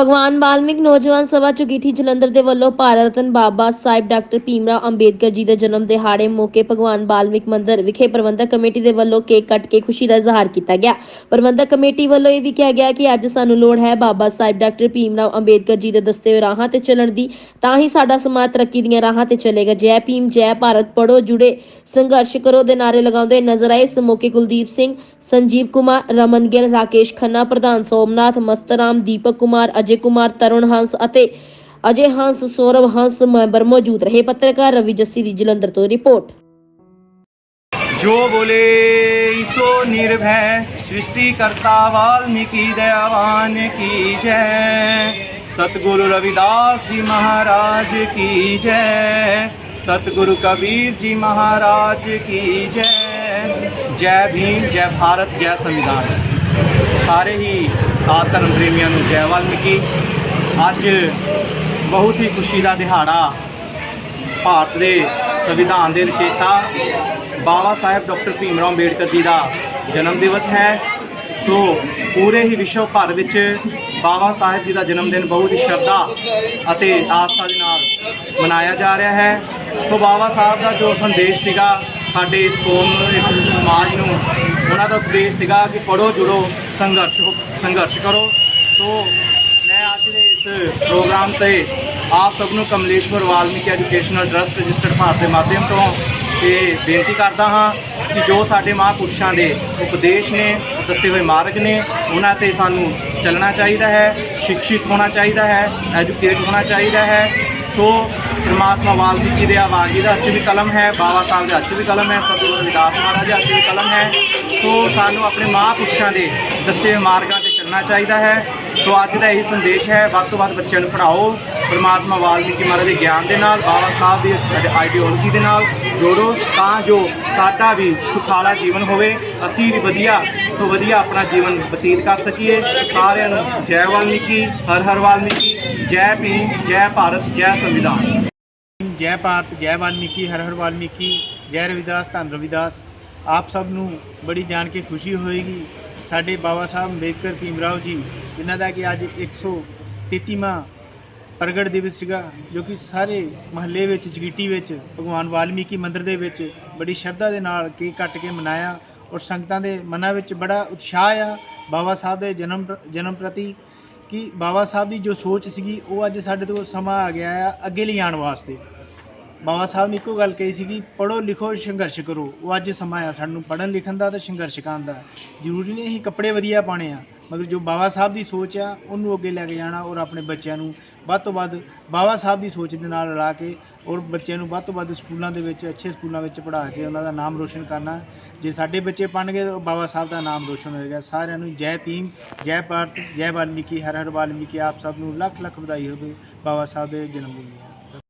ਭਗਵਾਨ ਵਾਲਮੀਕ ਨੌਜਵਾਨ ਸਭਾ ਚੁਗੀਠੀ ਜਲੰਧਰ ਦੇ ਵੱਲੋਂ ਭਾਰਤ ਰਤਨ ਬਾਬਾ ਸਾਹਿਬ ਡਾਕਟਰ ਭੀਮਰਾਓ ਅੰਬੇਦਕਰ ਜੀ ਦੇ ਜਨਮ ਦਿਹਾੜੇ ਮੌਕੇ ਭਗਵਾਨ ਵਾਲਮੀਕ ਮੰਦਿਰ ਵਿਖੇ ਪ੍ਰਬੰਧਕ ਕਮੇਟੀ ਦੇ ਵੱਲੋਂ ਕੇਕ ਕੱਟ ਕੇ ਖੁਸ਼ੀ ਦਾ ਇਜ਼ਹਾਰ ਕੀਤਾ ਗਿਆ। ਪ੍ਰਬੰਧਕ ਕਮੇਟੀ ਵੱਲੋਂ ਇਹ ਵੀ ਕਿਹਾ ਗਿਆ ਕਿ ਅੱਜ ਸਾਨੂੰ ਲੋੜ ਹੈ ਬਾਬਾ ਸਾਹਿਬ ਡਾਕਟਰ ਭੀਮਰਾਓ ਅੰਬੇਦਕਰ ਜੀ ਦੇ ਦੱਸੇ ਹੋਏ ਰਾਹਾਂ ਤੇ ਚੱਲਣ ਦੀ, ਤਾਂ ਹੀ ਸਾਡਾ ਸਮਾਜ ਤਰੱਕੀ ਦੀਆਂ ਰਾਹਾਂ ਤੇ ਚੱਲੇਗਾ। ਜੈ ਭੀਮ, ਜੈ ਭਾਰਤ ਪੜੋ ਜੁੜੇ, ਸੰਘਰਸ਼ ਕਰੋ ਦੇ ਨਾਰੇ ਲਗਾਉਂਦੇ ਨਜ਼ਰ ਆਏ ਇਸ ਮੌਕੇ ਕੁਲਦੀਪ ਸਿੰਘ, ਸੰਜੀਵ ਕੁਮਾਰ, ਰਮਨ ਗਿੱਲ, ਰਾਕੇਸ਼ ਖੰਨਾ, ਪ੍ਰਧਾਨ ਸੋਮਨਾਥ, ਮਸਤਰਾਮ, ਦੀਪਕ ਕੁਮਾਰ अजय कुमार तरुण हंस ਅਤੇ ਅਜੇ ਹੰਸ ਸੌਰਵ ਹੰਸ ਮੈਂਬਰ ਮੌਜੂਦ ਰਹੇ। ਪੱਤਰਕਾਰ ਰਵੀ ਜੱਸੀ ਦੀ ਜਲੰਧਰ ਤੋਂ ਰਿਪੋਰਟ। जो बोले सो निर्भय सृष्टि करता वाल्मीकि दयावान की जय सतगुरु रविदास जी महाराज की जय सतगुरु कबीर जी महाराज की जय जय भीम जय भारत जय संविधान ਸਾਰੇ ਹੀ ਆਪ ਧਰਮ ਪ੍ਰੇਮੀਆਂ ਨੂੰ ਜੈ ਵਾਲਮੀਕੀ। ਅੱਜ ਬਹੁਤ ਹੀ ਖੁਸ਼ੀ ਦਾ ਦਿਹਾੜਾ ਭਾਰਤ ਦੇ ਸੰਵਿਧਾਨ ਦੇ ਰਚੇਤਾ ਬਾਬਾ ਸਾਹਿਬ ਡਾਕਟਰ ਭੀਮ ਰਾਓ ਅੰਬੇਡਕਰ ਜੀ ਦਾ ਜਨਮ ਦਿਵਸ ਹੈ। ਸੋ ਪੂਰੇ ਹੀ ਵਿਸ਼ਵ ਭਰ ਵਿੱਚ ਬਾਬਾ ਸਾਹਿਬ ਜੀ ਦਾ ਜਨਮ ਦਿਨ ਬਹੁਤ ਹੀ ਸ਼ਰਧਾ ਅਤੇ ਆਸਥਾ ਦੇ ਨਾਲ ਮਨਾਇਆ ਜਾ ਰਿਹਾ ਹੈ। ਸੋ ਬਾਬਾ ਸਾਹਿਬ ਦਾ ਜੋ ਸੰਦੇਸ਼ ਸੀਗਾ ਸਾਡੇ ਇਸ ਕੌਮ ਨੂੰ, ਇਸ ਸਮਾਜ ਨੂੰ ਉਹਨਾਂ ਦਾ ਉਪਦੇਸ਼ ਸੀਗਾ ਕਿ ਪੜੋ ਜੁੜੋ, ਸੰਘਰਸ਼ ਸੰਘਰਸ਼ ਕਰੋ। ਸੋ ਮੈਂ ਅੱਜ ਦੇ ਇਸ ਪ੍ਰੋਗਰਾਮ ਤੇ ਆਪ ਸਭ ਨੂੰ Kamleshwar Valmiki educational trust registered Bharat ਦੇ ਮਾਧਿਅਮ ਤੋਂ ਇਹ ਬੇਨਤੀ ਕਰਦਾ ਹਾਂ ਕਿ ਜੋ ਸਾਡੇ ਮਹਾਂਪੁਰਸ਼ਾਂ ਦੇ ਉਪਦੇਸ਼ ਨੇ, ਦੱਸੇ ਹੋਏ ਮਾਰਗ ਨੇ, ਉਹਨਾਂ ਤੇ ਸਾਨੂੰ ਚੱਲਣਾ ਚਾਹੀਦਾ ਹੈ, ਸ਼ਿਕਸ਼ਿਤ ਹੋਣਾ ਚਾਹੀਦਾ ਹੈ, ਐਜੂਕੇਟ ਹੋਣਾ ਚਾਹੀਦਾ ਹੈ। ਸੋ ਪ੍ਰਮਾਤਮਾ ਵਾਲਮੀਕੀ ਦੇ ਆਵਾਜ਼ੀ ਦਾ ਅੱਜ ਵੀ ਕਲਮ ਹੈ ਬਾਬਾ ਸਾਹਿਬ ਦਾ ਅੱਜ ਵੀ ਕਲਮ ਹੈ, ਸਤਿਗੁਰੂ ਰਵਿਦਾਸ ਮਹਾਰਾਜ ਦਾ ਅੱਜ ਵੀ ਕਲਮ ਹੈ। ਸੋ ਸਾਨੂੰ ਆਪਣੇ ਮਹਾਂਪੁਰਸ਼ਾਂ ਦੇ ਦੱਸੇ ਮਾਰਗਾਂ ਤੇ ਚੱਲਣਾ ਚਾਹੀਦਾ ਹੈ। ਸੋ ਅੱਜ ਦਾ ਇਹੀ ਸੰਦੇਸ਼ ਹੈ, ਵੱਧ ਤੋਂ ਵੱਧ ਬੱਚਿਆਂ ਨੂੰ ਪੜ੍ਹਾਓ। ਪਰਮਾਤਮਾ ਵਾਲਮੀਕੀ ਮਹਾਰਾਜ ਦੇ ਗਿਆਨ ਦੇ ਨਾਲ, ਬਾਬਾ ਸਾਹਿਬ ਦੀ ਆਈਡੀਓਲੋਜੀ ਦੇ ਨਾਲ ਜੋੜੋ ਤਾਂ ਜੋ ਸਾਡਾ ਵੀ ਸੁਖਾਲਾ ਜੀਵਨ ਹੋਵੇ। ਅਸੀਂ ਵੀ ਵਧੀਆ ਤੋਂ ਵਧੀਆ ਆਪਣਾ ਜੀਵਨ ਬਤੀਤ ਕਰ ਸਕੀਏ। ਸਾਰਿਆਂ ਨੂੰ ਜੈ ਵਾਲਮੀਕੀ, ਹਰ ਹਰ ਵਾਲਮੀਕੀ, ਜੈ ਭੀਮ, ਜੈ ਭਾਰਤ, ਜੈ ਸੰਵਿਧਾਨ। ਜੈ ਭਾਰਤ, ਜੈ ਵਾਲਮੀਕੀ, ਹਰ ਹਰ ਵਾਲਮੀਕੀ, ਜੈ ਰਵਿਦਾਸ, ਧੰਨ ਰਵਿਦਾਸ। ਆਪ ਸਭ ਨੂੰ ਬੜੀ ਜਾਣ ਕੇ ਖੁਸ਼ੀ ਹੋਏਗੀ। ਸਾਡੇ ਬਾਬਾ ਸਾਹਿਬ ਅੰਬੇਦਕਰ ਭੀਮਰਾਓ ਜੀ ਜਿਨ੍ਹਾਂ ਦਾ ਕਿ ਅੱਜ 133ਵਾਂ ਪ੍ਰਗਟ ਦਿਵਸ ਸੀਗਾ, ਜੋ ਕਿ ਸਾਰੇ ਮਹੱਲੇ ਵਿੱਚ, ਜਗੀਟੀ ਵਿੱਚ, ਭਗਵਾਨ ਵਾਲਮੀਕੀ ਮੰਦਿਰ ਦੇ ਵਿੱਚ ਬੜੀ ਸ਼ਰਧਾ ਦੇ ਨਾਲ ਕੇਕ ਕੱਟ ਕੇ ਮਨਾਇਆ ਔਰ ਸੰਗਤਾਂ ਦੇ ਮਨਾਂ ਵਿੱਚ ਬੜਾ ਉਤਸ਼ਾਹ ਆ। ਬਾਬਾ ਸਾਹਿਬ ਦੇ ਜਨਮ ਜਨਮ ਪ੍ਰਤੀ ਕਿ ਬਾਬਾ ਸਾਹਿਬ ਦੀ ਜੋ ਸੋਚ ਸੀਗੀ, ਉਹ ਅੱਜ ਸਾਡੇ ਤੋਂ ਸਮਾਂ ਆ ਗਿਆ ਆ ਅੱਗੇ ਲਈ ਆਉਣ ਵਾਸਤੇ। ਬਾਬਾ ਸਾਹਿਬ ਨੇ ਇੱਕੋ ਗੱਲ ਕਹੀ ਸੀ ਕਿ ਪੜੋ ਲਿਖੋ ਸੰਘਰਸ਼ ਕਰੋ। ਉਹ ਅੱਜ ਸਮਾਂ ਆ, ਸਾਨੂੰ ਪੜਨ ਲਿਖਣ ਦਾ ਤੇ ਸੰਘਰਸ਼ ਕਰਨ ਦਾ। ਜ਼ਰੂਰੀ ਨਹੀਂ ਅਸੀਂ ਕੱਪੜੇ ਵਧੀਆ ਪਾਣੇ ਆ, ਮਗਰ ਜੋ ਬਾਬਾ ਸਾਹਿਬ ਦੀ ਸੋਚ ਆ, ਉਹਨੂੰ ਅੱਗੇ ਲੈ ਕੇ ਜਾਣਾ ਔਰ ਆਪਣੇ ਬੱਚਿਆਂ ਨੂੰ ਵੱਧ ਤੋਂ ਵੱਧ ਬਾਬਾ ਸਾਹਿਬ ਦੀ ਸੋਚ ਦੇ ਨਾਲ ਰਲਾ ਕੇ ਔਰ ਬੱਚਿਆਂ ਨੂੰ ਵੱਧ ਤੋਂ ਵੱਧ ਸਕੂਲਾਂ ਦੇ ਵਿੱਚ, ਅੱਛੇ ਸਕੂਲਾਂ ਵਿੱਚ ਪੜ੍ਹਾ ਕੇ ਉਹਨਾਂ ਦਾ ਨਾਮ ਰੋਸ਼ਨ ਕਰਨਾ। ਜੇ ਸਾਡੇ ਬੱਚੇ ਪੜ੍ਹਨਗੇ ਤਾਂ ਬਾਬਾ ਸਾਹਿਬ ਦਾ ਨਾਮ ਰੋਸ਼ਨ ਹੋਏਗਾ। ਸਾਰਿਆਂ ਨੂੰ ਜੈ ਭੀਮ, ਜੈ ਭਾਰਤ, ਜੈ ਵਾਲਮੀਕੀ, ਹਰ ਹਰ ਵਾਲਮੀਕੀ, ਆਪ ਸਭ ਨੂੰ ਲੱਖ ਲੱਖ ਵਧਾਈ ਹੋਵੇ ਬਾਬਾ ਸਾਹਿਬ ਦੇ ਜਨਮ ਦਿਨ ਦੀ।